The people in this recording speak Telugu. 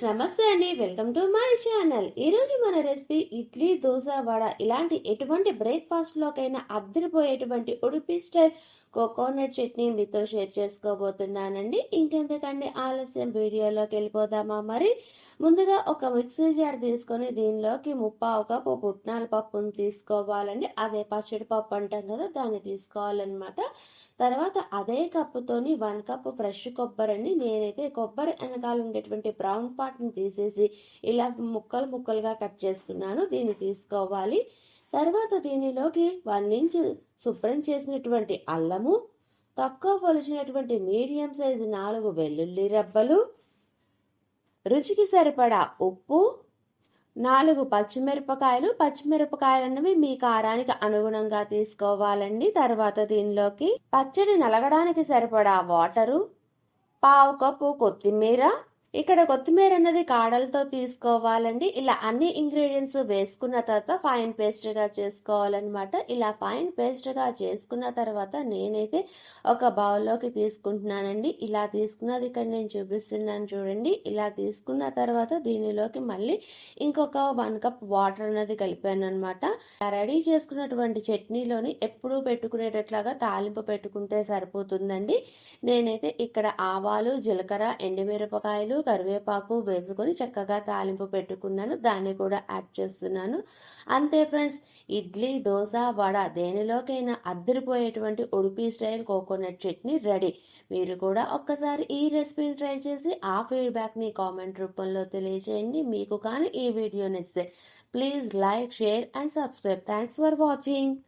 ఫ్రెండ్స్ నమస్తే అండి. Welcome to my channel. ఈరోజు మన రెసిపీ ఇడ్లీ దోశ వడ ఇలాంటి ఎటువంటి బ్రేక్ఫాస్ట్లోకైనా అద్దరిపోయేటువంటి ఉడిపి స్టైల్ కోకోనట్ చట్నీ మీతో షేర్ చేసుకోబోతున్నానండి. ఇంకెందుకండి? ఆలస్యం వీడియోలోకి వెళ్ళిపోదామా మరి? ముందుగా ఒక మిక్సీ జార్ తీసుకొని దీనిలోకి ముప్పావు కప్పు పుట్నాల పప్పును తీసుకోవాలండి. అదే పచ్చడి పప్పు అంటాం కదా దాన్ని తీసుకోవాలన్నమాట. తర్వాత అదే కప్పుతోని వన్ కప్ ఫ్రెష్ కొబ్బరి నేనైతే కొబ్బరి వెనకాల ఉండేటువంటి బ్రౌన్ పార్ట్ని తీసేసి ఇలా ముక్కలు ముక్కలుగా కట్ చేసుకున్నాను. దీన్ని తీసుకోవాలి. తర్వాత దీనిలోకి వన్ ఇంచ్ శుభ్రం చేసినటువంటి అల్లము తక్కువ పొలిచినటువంటి మీడియం సైజు నాలుగు వెల్లుల్లి రెబ్బలు రుచికి సరిపడా ఉప్పు నాలుగు పచ్చిమిరపకాయలు. పచ్చిమిరపకాయలన్నవి మీ కారానికి అనుగుణంగా తీసుకోవాలండి. తర్వాత దీనిలోకి పచ్చడి నలగడానికి సరిపడా వాటరు పావు కప్పు కొత్తిమీర ఇక్కడ కొత్తిమీర అన్నది కాడలతో తీసుకోవాలండి. ఇలా అన్ని ఇంగ్రీడియంట్స్ వేసుకున్న తర్వాత ఫైన్ పేస్ట్గా చేసుకోవాలన్నమాట. ఇలా ఫైన్ పేస్ట్గా చేసుకున్న తర్వాత నేనైతే ఒక బౌల్లోకి తీసుకుంటున్నానండి. ఇలా తీసుకున్నది ఇక్కడ నేను చూపిస్తున్నాను చూడండి. ఇలా తీసుకున్న తర్వాత దీనిలోకి మళ్ళీ ఇంకొక వన్ కప్ వాటర్ అనేది కలిపాను అనమాట రెడీ చేసుకున్నటువంటి చట్నీలోని ఎప్పుడూ పెట్టుకునేటట్లాగా తాలింపు పెట్టుకుంటే సరిపోతుందండి. నేనైతే ఇక్కడ ఆవాలు జీలకర్ర ఎండుమిరపకాయలు కరివేపాకు వేసుకొని చక్కగా తాలింపు పెట్టుకున్నాను. దాన్ని కూడా యాడ్ చేస్తున్నాను. అంతే ఫ్రెండ్స్ ఇడ్లీ దోశ వడ దేనిలోకైనా అద్దరిపోయేటువంటి Udupi style coconut chutney ready. మీరు కూడా ఒక్కసారి ఈ రెసిపీని ట్రై చేసి ఆ ఫీడ్బ్యాక్ని కామెంట్ రూపంలో తెలియజేయండి మీకు కానీ ఈ వీడియో నచ్చితే please like share and subscribe. Thanks for watching.